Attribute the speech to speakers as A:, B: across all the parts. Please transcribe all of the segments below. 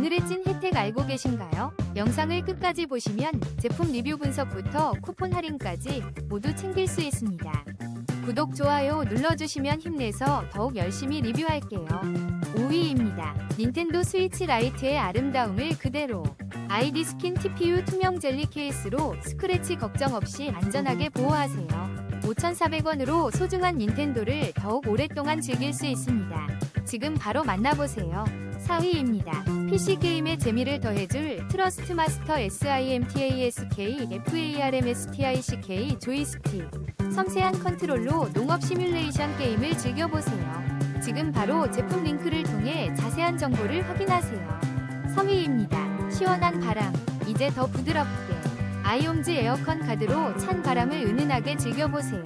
A: 오늘의 찐 혜택 알고 계신가요? 영상을 끝까지 보시면 제품 리뷰 분석부터 쿠폰 할인까지 모두 챙길 수 있습니다. 구독, 좋아요 눌러주시면 힘내서 더욱 열심히 리뷰할게요. 5위입니다. 닌텐도 스위치 라이트의 아름다움을 그대로 아이디 스킨 TPU 투명 젤리 케이스로 스크래치 걱정 없이 안전하게 보호하세요. 5,400원으로 소중한 닌텐도를 더욱 오랫동안 즐길 수 있습니다. 지금 바로 만나보세요. 4위입니다. PC게임의 재미를 더해줄 트러스트 마스터 SIMTASK FARMSTICK 조이스틱 섬세한 컨트롤로 농업 시뮬레이션 게임을 즐겨보세요. 지금 바로 제품 링크를 통해 자세한 정보를 확인하세요. 3위입니다. 시원한 바람, 이제 더 부드럽게. 아이옴즈 에어컨 카드로 찬 바람을 은은하게 즐겨보세요.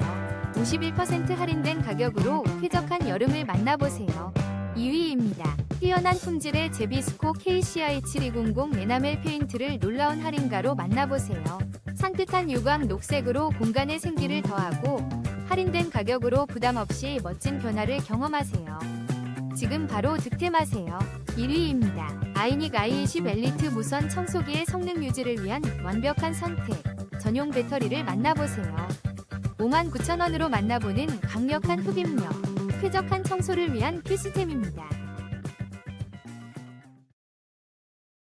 A: 51% 할인된 가격으로 쾌적한 여름을 만나보세요. 2위입니다. 뛰어난 품질의 제비스코 KCI7200 에나멜 페인트를 놀라운 할인가로 만나보세요. 산뜻한 유광 녹색으로 공간의 생기를 더하고 할인된 가격으로 부담 없이 멋진 변화를 경험하세요. 지금 바로 득템하세요. 1위입니다. 아이닉 i20 엘리트 무선 청소기의 성능 유지를 위한 완벽한 선택. 전용 배터리를 만나보세요. 59,000원으로 만나보는 강력한 흡입력. 쾌적한 청소를 위한 필수템입니다.